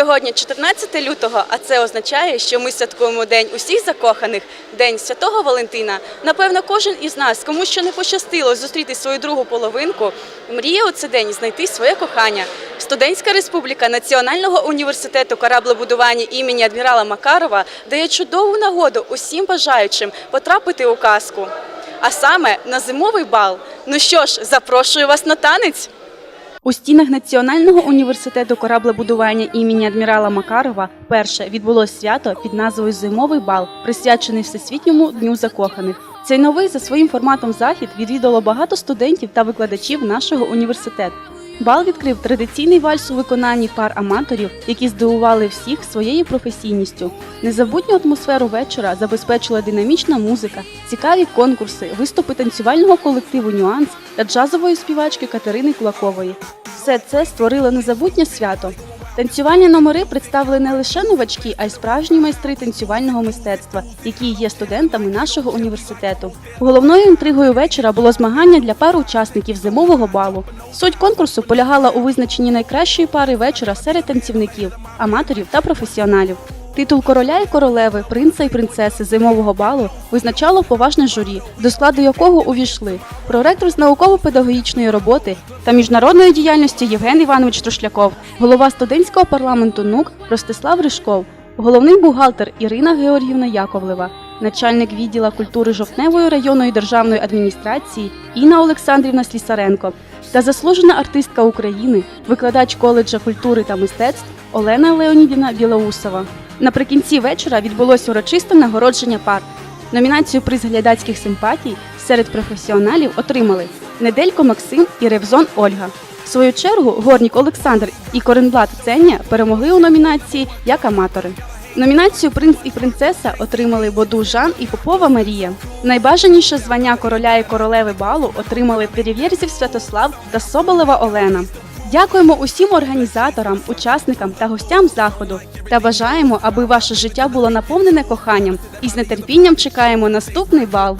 Сьогодні 14 лютого, а це означає, що ми святкуємо День усіх закоханих, День Святого Валентина. Напевно, кожен із нас, кому ще не пощастило зустріти свою другу половинку, мріє у цей день знайти своє кохання. Студентська республіка Національного університету кораблебудування імені адмірала Макарова дає чудову нагоду усім бажаючим потрапити у казку. А саме на зимовий бал. Ну що ж, запрошую вас на танець. У стінах Національного університету кораблебудування імені адмірала Макарова перше відбулось свято під назвою Зимовий бал, присвячений Всесвітньому дню закоханих. Цей новий за своїм форматом захід відвідало багато студентів та викладачів нашого університету. Бал відкрив традиційний вальс у виконанні пар аматорів, які здивували всіх своєю професійністю. Незабутню атмосферу вечора забезпечила динамічна музика, цікаві конкурси, виступи танцювального колективу Нюанс та джазової співачки Катерини Кулакової. Все це створило незабутнє свято. Танцювальні номери представили не лише новачки, а й справжні майстри танцювального мистецтва, які є студентами нашого університету. Головною інтригою вечора було змагання для пар учасників зимового балу. Суть конкурсу полягала у визначенні найкращої пари вечора серед танцівників, аматорів та професіоналів. Титул короля і королеви, принца і принцеси зимового балу визначало поважне журі, до складу якого увійшли проректор з науково-педагогічної роботи та міжнародної діяльності Євген Іванович Трошляков, голова студентського парламенту НУК Ростислав Ришков, головний бухгалтер Ірина Георгівна Яковлева, начальник відділа культури Жовтневої районної державної адміністрації Інна Олександрівна Слісаренко та заслужена артистка України, викладач коледжа культури та мистецтв Олена Леонідівна Білоусова. Наприкінці вечора відбулося урочисте нагородження пар. Номінацію приз глядацьких симпатій серед професіоналів отримали Неделько Максим і Ревзон Ольга. В свою чергу Горнік Олександр і Коренблат Ценія перемогли у номінації як аматори. Номінацію Принц і принцеса отримали Боду Жан і Попова Марія. Найбажаніше звання короля і королеви балу отримали Перевєрзів Святослав та Соболева Олена. Дякуємо усім організаторам, учасникам та гостям заходу та бажаємо, аби ваше життя було наповнене коханням і з нетерпінням чекаємо наступний бал.